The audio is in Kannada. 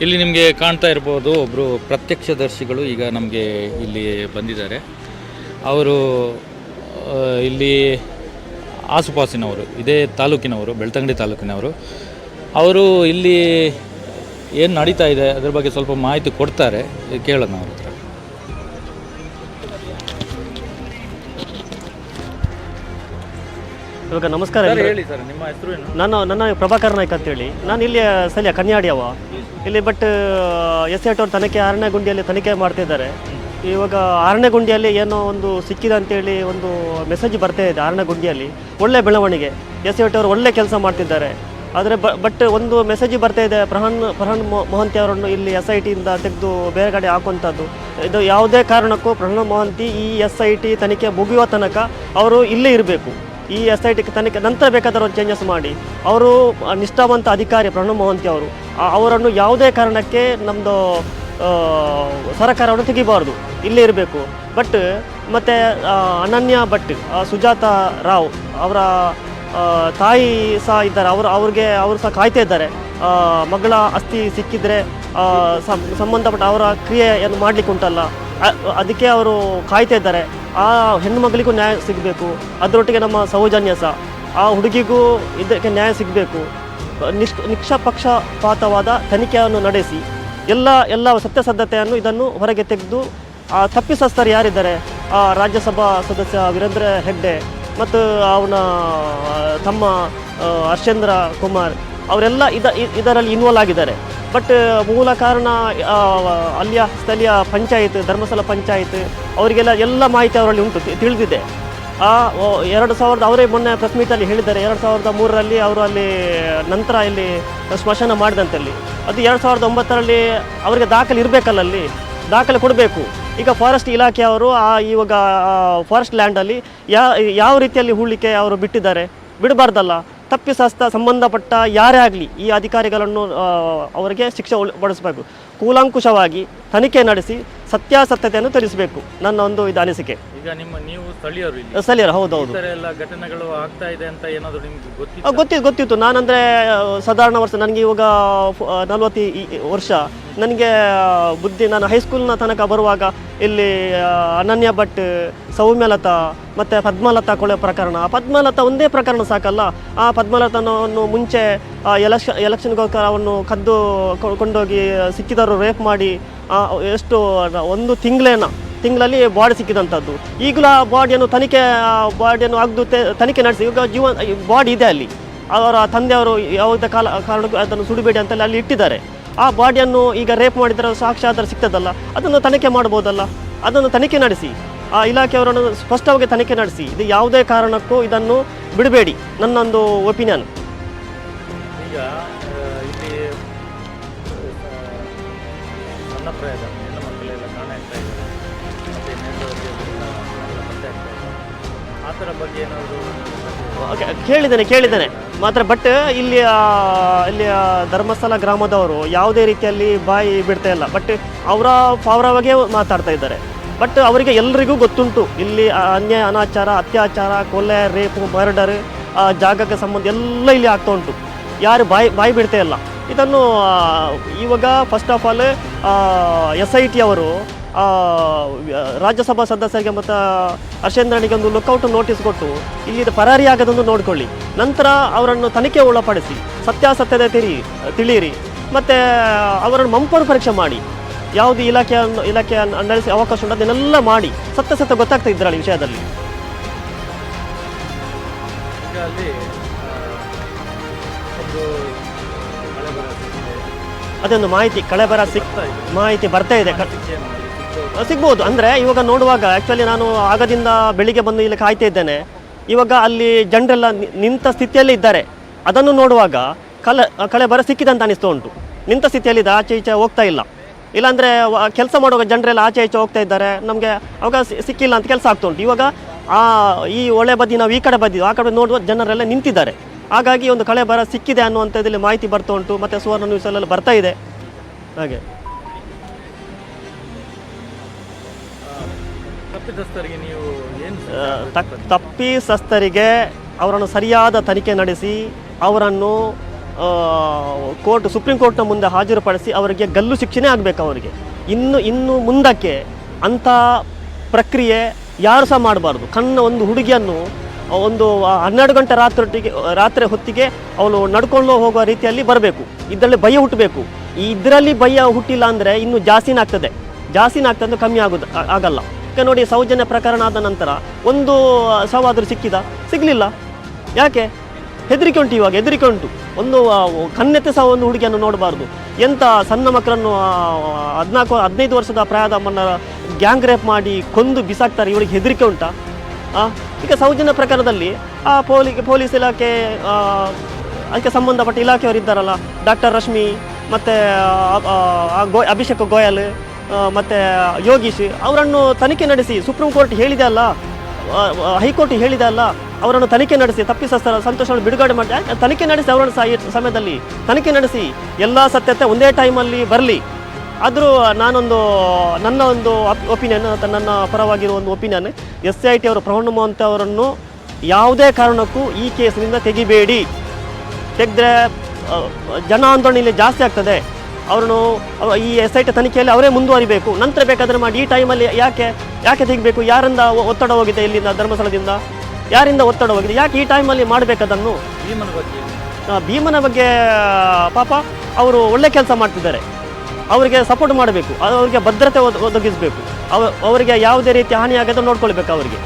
ಇಲ್ಲಿ ನಿಮಗೆ ಕಾಣ್ತಾ ಇರ್ಬೋದು ಒಬ್ಬರು ಪ್ರತ್ಯಕ್ಷದರ್ಶಿಗಳು ಈಗ ನಮಗೆ ಇಲ್ಲಿ ಬಂದಿದ್ದಾರೆ. ಅವರು ಇಲ್ಲಿ ಆಸುಪಾಸಿನವರು, ಇದೇ ತಾಲೂಕಿನವರು, ಬೆಳ್ತಂಗಡಿ ತಾಲೂಕಿನವರು. ಅವರು ಇಲ್ಲಿ ಏನು ನಡೀತಾ ಇದೆ, ಅದ್ರ ಬಗ್ಗೆ ಸ್ವಲ್ಪ ಮಾಹಿತಿ ಕೊಡ್ತಾರೆ, ಕೇಳೋಣ ಅವ್ರ. ಇವಾಗ ನಮಸ್ಕಾರ ಸರ್ ಹೇಳಿ ಸರ್ ನಿಮ್ಮ ಹೆಸರು ಏನು? ನಾನು ನನ್ನ ಪ್ರಭಾಕರ್ ನಾಯ್ಕ ಅಂತೇಳಿ ನಾನು ಇಲ್ಲಿ ಸ್ಥಳೀಯ ಕನ್ಯಾಡಿಯವ ಇಲ್ಲಿ ಬಟ್ ಎಸ್ ಎಟ್ ಅವ್ರು ತನಿಖೆ ಆರನೇ ಗುಂಡಿಯಲ್ಲಿ ತನಿಖೆ ಮಾಡ್ತಿದ್ದಾರೆ ಇವಾಗ ಆರನೇ ಗುಂಡಿಯಲ್ಲಿ ಏನೋ ಒಂದು ಸಿಕ್ಕಿದೆ ಅಂತೇಳಿ ಒಂದು ಮೆಸೇಜ್ ಬರ್ತಾ ಇದೆ ಆರನೇ ಗುಂಡಿಯಲ್ಲಿ ಒಳ್ಳೆ ಬೆಳವಣಿಗೆ. ಎಸ್ ಎಟ್ ಅವರು ಒಳ್ಳೆ ಕೆಲಸ ಮಾಡ್ತಿದ್ದಾರೆ. ಆದರೆ ಬಟ್ ಒಂದು ಮೆಸೇಜ್ ಬರ್ತಾ ಇದೆ ಪ್ರಹನ್ ಪ್ರಹನ್ ಮೊಹಂತಿ ಅವರನ್ನು ಇಲ್ಲಿ ಎಸ್ ಐ ಟಿಯಿಂದ ತೆಗೆದು ಬೇರೆ ಕಡೆ ಹಾಕುವಂಥದ್ದು. ಇದು ಯಾವುದೇ ಕಾರಣಕ್ಕೂ ಪ್ರಹಾನ್ ಮೊಹಂತಿ ಈ ಎಸ್ ಐ ಟಿ ತನಿಖೆ ಮುಗಿಯುವ ತನಕ ಅವರು ಇಲ್ಲೇ ಇರಬೇಕು. ಈ ಎಸ್ ಐ ಟಿ ತನಿಖೆ ನಂತರ ಬೇಕಾದರೂ ಚೇಂಜಸ್ ಮಾಡಿ. ಅವರು ನಿಷ್ಠಾವಂತ ಅಧಿಕಾರಿ ಪ್ರಣಬ್ ಮೋಹಂತಿ ಅವರು ಅವರನ್ನು ಯಾವುದೇ ಕಾರಣಕ್ಕೆ ನಮ್ಮದು ಸರ್ಕಾರವನ್ನು ತೆಗಿಬಾರ್ದು. ಇಲ್ಲೇ ಇರಬೇಕು. ಬಟ್ ಮತ್ತು ಅನನ್ಯ ಭಟ್ ಸುಜಾತ ರಾವ್ ಅವರ ತಾಯಿ ಸಹ ಇದ್ದಾರೆ. ಅವರು, ಅವ್ರಿಗೆ, ಅವರು ಸಹ ಕಾಯ್ತಾ ಇದ್ದಾರೆ. ಮಗಳ ಅಸ್ಥಿ ಸಿಕ್ಕಿದ್ರೆ ಸಂಬಂಧಪಟ್ಟ ಅವರ ಕ್ರಿಯೆಯನ್ನು ಮಾಡಲಿಕ್ಕೆ ಉಂಟಲ್ಲ ಅದಕ್ಕೆ ಅವರು ಕಾಯ್ತಾ ಇದ್ದಾರೆ. ಆ ಹೆಣ್ಣು ಮಗಳಿಗೂ ನ್ಯಾಯ ಸಿಗಬೇಕು. ಅದರೊಟ್ಟಿಗೆ ನಮ್ಮ ಸೌಜನ್ಯ ಸಹ. ಆ ಹುಡುಗಿಗೂ ಇದಕ್ಕೆ ನ್ಯಾಯ ಸಿಗಬೇಕು. ನಿಷ್ ನಿಷ್ಪಕ್ಷಪಾತವಾದ ತನಿಖೆಯನ್ನು ನಡೆಸಿ. ಎಲ್ಲ ಎಲ್ಲ ಸತ್ಯಸದ್ಧತೆಯನ್ನು ಇದನ್ನು ಹೊರಗೆ ತೆಗೆದು, ಆ ತಪ್ಪಿಸಸ್ಥರು ಯಾರಿದ್ದಾರೆ? ಆ ರಾಜ್ಯಸಭಾ ಸದಸ್ಯ ವೀರೇಂದ್ರ ಹೆಗ್ಡೆ ಮತ್ತು ಅವನ ತಮ್ಮ ಹರ್ಷೇಂದ್ರ ಕುಮಾರ್. ಅವರೆಲ್ಲ ಇದ ಇದರಲ್ಲಿ ಇನ್ವಾಲ್ವ್ ಆಗಿದ್ದಾರೆ. ಬಟ್ ಮೂಲ ಕಾರಣ ಅಲ್ಲಿಯ ಸ್ಥಳೀಯ ಪಂಚಾಯತ್, ಧರ್ಮಸ್ಥಳ ಪಂಚಾಯತ್, ಅವರಿಗೆಲ್ಲ ಎಲ್ಲ ಮಾಹಿತಿ ಅವರಲ್ಲಿ ಉಂಟು ತಿಳಿದಿದೆ. ಆ ಎರಡು ಸಾವಿರದ, ಅವರೇ ಮೊನ್ನೆ ಪ್ರೆಸ್ ಮೀಟಲ್ಲಿ ಹೇಳಿದ್ದಾರೆ. ಎರಡು ಸಾವಿರದ ಮೂರರಲ್ಲಿ ಅವರು ಅಲ್ಲಿ, ನಂತರ ಇಲ್ಲಿ ಸ್ಮಶಾನ ಮಾಡಿದಂತಲ್ಲಿ. ಅದು ಎರಡು ಸಾವಿರದ ಒಂಬತ್ತರಲ್ಲಿ ಅವರಿಗೆ ದಾಖಲೆ ಇರಬೇಕಲ್ಲ ಅಲ್ಲಿ? ದಾಖಲೆ ಕೊಡಬೇಕು. ಈಗ ಫಾರೆಸ್ಟ್ ಇಲಾಖೆಯವರು ಆ, ಇವಾಗ ಫಾರೆಸ್ಟ್ ಲ್ಯಾಂಡಲ್ಲಿ ಯಾವ ಯಾವ ರೀತಿಯಲ್ಲಿ ಹೂಳಿಕೆ ಅವರು ಬಿಟ್ಟಿದ್ದಾರೆ? ಬಿಡಬಾರ್ದಲ್ಲ. ತಪ್ಪಿಸಸ್ತ ಸಂಬಂಧಪಟ್ಟ ಯಾರೇ ಆಗಲಿ ಈ ಅಧಿಕಾರಿಗಳನ್ನು ಅವರಿಗೆ ಶಿಕ್ಷೆ ಬಡಿಸಬೇಕು ಕೂಲಂಕುಷವಾಗಿ ತನಿಖೆ ನಡೆಸಿ ಸತ್ಯಾಸತ್ಯತೆಯನ್ನು ತಿಳಿಸಬೇಕು ನನ್ನ ಒಂದು ಇದು ಅನಿಸಿಕೆ. ಈಗ ನಿಮ್ಮ ನೀವು ಸ್ಥಳೀಯರು ಇಲ್ಲಿ. ಸ್ಥಳೀಯರು ಈ ಥರ ಎಲ್ಲ ಘಟನೆಗಳು ಆಗ್ತಾ ಇದೆ ಅಂತ ಏನಾದರೂ ನಿಮ್ಗೆ ಗೊತ್ತಿತ್ತು? ಗೊತ್ತಿತ್ತು ಗೊತ್ತಿತ್ತು. ನಾನಂದರೆ ಸಾಧಾರಣ ವರ್ಷ ನನಗೆ ಇವಾಗ ನಲ್ವತ್ತು ವರ್ಷ ನನಗೆ ಬುದ್ಧಿ ನಾನು ಹೈಸ್ಕೂಲ್ನ ತನಕ ಬರುವಾಗ ಇಲ್ಲಿ ಆ, ಅನನ್ಯ ಭಟ್ ಸೌಮ್ಯಲತಾ ಮತ್ತು ಪದ್ಮಲತಾ ಕೊಳೆ ಪ್ರಕರಣ. ಆ ಪದ್ಮಲತಾ ಒಂದೇ ಪ್ರಕರಣ ಸಾಕಲ್ಲ. ಆ ಪದ್ಮಲತನವನ್ನು ಮುಂಚೆ ಎಲೆಕ್ಷನ್ ಎಲೆಕ್ಷನ್ಗೋಸ್ಕರ ಅವನ್ನು ಕದ್ದು ಕೊ- ಕೊಂಡೋಗಿ ಸಿಕ್ಕಿದವರು ರೇಪ್ ಮಾಡಿ ಎಷ್ಟು ಒಂದು ತಿಂಗಳೇನ, ತಿಂಗಳಲ್ಲಿ ಬಾಡಿ ಸಿಕ್ಕಿದಂಥದ್ದು ಈಗಲೂ ಆ ಬಾಡಿಯನ್ನು ತನಿಖೆ ಬಾಡಿಯನ್ನು ಅಗ್ದು ತನಿಖೆ ನಡೆಸಿ, ಈಗ ಜೀವನ ಬಾಡಿ ಇದೆ ಅಲ್ಲಿ. ಅವರ ತಂದೆಯವರು ಯಾವುದೇ ಕಾಲ, ಕಾರಣಕ್ಕೂ ಅದನ್ನು ಸುಡಬೇಡಿ ಅಂತಲ್ಲಿ ಅಲ್ಲಿ ಇಟ್ಟಿದ್ದಾರೆ. ಆ ಬಾಡಿಯನ್ನು ಈಗ ರೇಪ್ ಮಾಡಿದರೆ ಸಾಕ್ಷಾಧಾರ ಸಿಗ್ತದಲ್ಲ, ಅದನ್ನು ತನಿಖೆ ಮಾಡ್ಬೋದಲ್ಲ ಅದನ್ನು ತನಿಖೆ ನಡೆಸಿ. ಆ ಇಲಾಖೆಯವರನ್ನು ಸ್ಪಷ್ಟವಾಗಿ ತನಿಖೆ ನಡೆಸಿ. ಇದು ಯಾವುದೇ ಕಾರಣಕ್ಕೂ ಇದನ್ನು ಬಿಡಬೇಡಿ. ನನ್ನೊಂದು ಒಪಿನಿಯನ್ ಈಗ ಇದೆ ಹೆಣ್ಣು ಮಕ್ಕಳೆಲ್ಲ ಕಾಣ ಆಗ್ತಾ ಇದ್ದಾರೆ ಮತ್ತು ಥರ ಬಗ್ಗೆ ಏನಾದರೂ ಕೇಳಿದ್ದೇನೆ ಕೇಳಿದ್ದೇನೆ. ಮಾತ್ರ ಬಟ್ ಇಲ್ಲಿ ಇಲ್ಲಿ ಧರ್ಮಸ್ಥಳ ಗ್ರಾಮದವರು ಯಾವುದೇ ರೀತಿಯಲ್ಲಿ ಬಾಯಿ ಬಿಡ್ತಾ ಇಲ್ಲ. ಬಟ್ ಅವರ ಅವರವಾಗೇ ಮಾತಾಡ್ತಾ ಇದ್ದಾರೆ. ಬಟ್ ಅವರಿಗೆ ಎಲ್ಲರಿಗೂ ಗೊತ್ತುಂಟು. ಇಲ್ಲಿ ಅನ್ಯಾಯ, ಅನಾಚಾರ, ಅತ್ಯಾಚಾರ, ಕೊಲೆ, ರೇಪು, ಮರ್ಡರ್ ಜಾಗಕ್ಕೆ ಸಂಬಂಧ ಎಲ್ಲ ಇಲ್ಲಿ ಆಗ್ತಾ ಉಂಟು. ಯಾರು ಬಾಯಿ ಬಾಯಿ ಬಿಡ್ತಾ ಇಲ್ಲ. ಇದನ್ನು ಇವಾಗ first of all S I T ಅವರು ರಾಜ್ಯಸಭಾ ಸದಸ್ಯರಿಗೆ ಮತ್ತು ಹರ್ಷೇಂದ್ರನಿಗೆ ಒಂದು ಲುಕ್ಔಟ್ ನೋಟಿಸ್ ಕೊಟ್ಟು ಇಲ್ಲಿ ಪರಾರಿ ಆಗದೊಂದು ನೋಡಿಕೊಳ್ಳಿ. ನಂತರ ಅವರನ್ನು ತನಿಖೆ ಒಳಪಡಿಸಿ ಸತ್ಯಾಸತ್ಯತೆ ತಿರಿ, ತಿಳಿಯಿರಿ. ಮತ್ತು, ಅವರನ್ನು ಮಂಪರು ಪರೀಕ್ಷೆ ಮಾಡಿ. ಯಾವುದು ಇಲಾಖೆಯನ್ನು ಇಲಾಖೆ ನಡೆಸಿ ಅವಕಾಶ ಉಂಟು, ಅದನ್ನೆಲ್ಲ ಮಾಡಿ ಸತ್ಯ ಸತ್ಯ ಗೊತ್ತಾಗ್ತಾ ಇದ್ರಲ್ಲಿ ವಿಷಯದಲ್ಲಿ. ಅದೊಂದು ಮಾಹಿತಿ ಕಳೆ ಬರ ಸಿಕ್ ಮಾಹಿತಿ ಬರ್ತಾ ಇದೆ. ಸಿಗ್ಬೋದು. ಅಂದರೆ ಇವಾಗ ನೋಡುವಾಗ ಆ್ಯಕ್ಚುಲಿ ನಾನು ಆಗದಿಂದ ಬೆಳಿಗ್ಗೆ ಬಂದು ಇಲ್ಲಿ ಕಾಯ್ತಾ ಇದ್ದೇನೆ. ಇವಾಗ ಅಲ್ಲಿ ಜನರೆಲ್ಲ ನಿಂತ ಸ್ಥಿತಿಯಲ್ಲಿ ಇದ್ದಾರೆ. ಅದನ್ನು ನೋಡುವಾಗ ಕಲೆ ಕಳೆ ಬರ ಸಿಕ್ಕಿದಂತ ಅನಿಸ್ತಾ ಉಂಟು. ನಿಂತ ಸ್ಥಿತಿಯಲ್ಲಿ ಇದೆ ಆಚೆ ಈಚೆ ಹೋಗ್ತಾ ಇಲ್ಲ. ಇಲ್ಲಾಂದರೆ ಕೆಲಸ ಮಾಡುವಾಗ ಜನರೆಲ್ಲ ಆಚೆ ಈಚೆ ಹೋಗ್ತಾ ಇದ್ದಾರೆ. ನಮಗೆ ಅವಾಗ ಸಿಕ್ಕಿಲ್ಲ ಅಂತ ಕೆಲಸ ಆಗ್ತಾ ಉಂಟು. ಇವಾಗ ಆ ಈ ಒಳ್ಳೆ ಬದಿ ನಾವು ಈ ಕಡೆ ಬದಿ ಆ ಕಡೆ ನೋಡುವ ಜನರೆಲ್ಲ ನಿಂತಿದ್ದಾರೆ. ಹಾಗಾಗಿ ಒಂದು ಕಳೆ ಬರ ಸಿಕ್ಕಿದೆ ಅನ್ನುವಂಥದ್ದಲ್ಲಿ ಮಾಹಿತಿ ಬರ್ತಾ ಉಂಟು. ಮತ್ತು ಸುವರ್ಣ ನ್ಯೂಸಲ್ಲೆಲ್ಲ ಬರ್ತಾ ಇದೆ. ಹಾಗೆ. ನೀವು ಆ, ತಕ್- ಅವರನ್ನು ಸರಿಯಾದ ತನಿಖೆ ನಡೆಸಿ ಅವರನ್ನು ಕೋರ್ಟ್ ಸುಪ್ರೀಂ ಕೋರ್ಟ್ನ ಮುಂದೆ ಹಾಜರುಪಡಿಸಿ ಅವರಿಗೆ ಗಲ್ಲು ಶಿಕ್ಷೆನೇ ಆಗಬೇಕು ಅವರಿಗೆ. ಇನ್ನು ಇನ್ನು ಮುಂದಕ್ಕೆ ಅಂಥ ಪ್ರಕ್ರಿಯೆ ಯಾರು ಸಹ ಮಾಡಬಾರ್ದು. ಕಣ್ಣ ಒಂದು ಹುಡುಗಿಯನ್ನು ಒಂದು ಹನ್ನೆರಡು ಗಂಟೆ ರಾತ್ರಿಗೆ ರಾತ್ರಿ ಹೊತ್ತಿಗೆ ಅವಳು ನಡ್ಕೊಂಡು ಹೋಗುವ ರೀತಿಯಲ್ಲಿ ಬರಬೇಕು. ಇದರಲ್ಲಿ ಭಯ ಹುಟ್ಟಬೇಕು. ಇದರಲ್ಲಿ ಭಯ ಹುಟ್ಟಿಲ್ಲ ಅಂದರೆ ಇನ್ನು ಜಾಸ್ತಿನೇ ಆಗ್ತದೆ. ಜಾಸ್ತಿನೇ ಆಗ್ತದೆ ಕಮ್ಮಿ ಆಗೋದು ಆಗಲ್ಲ. ಈಗ ನೋಡಿ ಸೌಜನ್ಯ ಪ್ರಕರಣ ಆದ ನಂತರ ಒಂದು ಸವಾದರೂ ಸಿಕ್ಕಿದ? ಸಿಗಲಿಲ್ಲ. ಯಾಕೆ? ಹೆದರಿಕೆ ಉಂಟು ಇವಾಗ ಹೆದರಿಕೆ ಉಂಟು. ಒಂದು ಆ, ಕಣ್ಣೆತ್ತೆ ಸಹ ಒಂದು ಹುಡುಗಿಯನ್ನು ನೋಡಬಾರ್ದು. ಎಂಥ ಸಣ್ಣ ಮಕ್ಕಳನ್ನು ಹದಿನಾಲ್ಕು ಹದಿನೈದು ವರ್ಷದ ಪ್ರಾಯದ ಮನ್ನ ಗ್ಯಾಂಗ್ ರೇಪ್ ಮಾಡಿ ಕೊಂದು ಬಿಸಾಕ್ತಾರೆ ಇವಳಿಗೆ ಹೆದರಿಕೆ ಉಂಟಾ? ಈಗ ಸೌಜನ್ಯ ಪ್ರಕರಣದಲ್ಲಿ, ಆ, ಪೊಲೀ, ಪೊಲೀಸ್ ಇಲಾಖೆ ಅದಕ್ಕೆ ಸಂಬಂಧಪಟ್ಟ ಇಲಾಖೆಯವರು ಇದ್ದಾರಲ್ಲ ಡಾಕ್ಟರ್ ರಶ್ಮಿ, ಮತ್ತು ಗೋ, ಅಭಿಷೇಕ್ ಗೋಯಲ್ ಮತ್ತು, ಯೋಗೀಶ್, ಅವರನ್ನು ತನಿಖೆ ನಡೆಸಿ, ಸುಪ್ರೀಂ ಕೋರ್ಟ್ ಹೇಳಿದೆ ಅಲ್ಲ ಹೈಕೋರ್ಟ್ ಹೇಳಿದೆ ಅಲ್ಲ, ಅವರನ್ನು ತನಿಖೆ ನಡೆಸಿ ತಪ್ಪಿಸಸ್ತರ ಸಂತೋಷವನ್ನು ಬಿಡುಗಡೆ ಮಾಡಿ ತನಿಖೆ ನಡೆಸಿ ಅವರನ್ನು ಸಹ ಸಮಯದಲ್ಲಿ ತನಿಖೆ ನಡೆಸಿ, ಎಲ್ಲ ಸತ್ಯತೆ ಒಂದೇ ಟೈಮಲ್ಲಿ ಬರಲಿ. ಆದರೂ ನಾನೊಂದು ನನ್ನ ಒಂದು ಒಪಿನಿಯನ್ ನನ್ನ ಪರವಾಗಿರುವ ಒಂದು ಒಪಿನಿಯನ್ ಎಸ್ ಐ ಟಿ ಅವರು ಪ್ರವಣ್ಣ ಮೋಹಂತ ಅವರನ್ನು ಯಾವುದೇ ಕಾರಣಕ್ಕೂ ಈ ಕೇಸಿನಿಂದ ತೆಗಿಬೇಡಿ. ತೆಗೆದ್ರೆ ಜನ ಆಂದೋಲನ ಇಲ್ಲಿ ಜಾಸ್ತಿ ಆಗ್ತದೆ. ಅವರನ್ನು ಈ ಎಸ್ ಐ ಟಿ ತನಿಖೆಯಲ್ಲಿ ಅವರೇ ಮುಂದುವರಿಬೇಕು. ನಂತರ ಬೇಕಾದರೆ ಮಾಡಿ ಈ ಟೈಮಲ್ಲಿ ಯಾಕೆ ಯಾಕೆ ತೆಗಿಬೇಕು? ಯಾರಿಂದ ಒತ್ತಡ ಹೋಗಿದೆ ಇಲ್ಲಿಂದ ಧರ್ಮಸ್ಥಳದಿಂದ? ಯಾರಿಂದ ಒತ್ತಡ ಹೋಗಿದೆ? ಯಾಕೆ ಈ ಟೈಮಲ್ಲಿ ಮಾಡಬೇಕದನ್ನು? ಭೀಮನ ಬಗ್ಗೆ ಭೀಮನ ಬಗ್ಗೆ ಪಾಪ ಅವರು ಒಳ್ಳೆ ಕೆಲಸ ಮಾಡ್ತಿದ್ದಾರೆ. ಅವರಿಗೆ ಸಪೋರ್ಟ್ ಮಾಡಬೇಕು. ಅವರಿಗೆ ಭದ್ರತೆ ಒದಗಿಸಬೇಕು. ಅವ ಅವರಿಗೆ ಯಾವುದೇ ರೀತಿ ಹಾನಿಯಾಗದ ನೋಡ್ಕೊಳ್ಬೇಕು ಅವರಿಗೆ.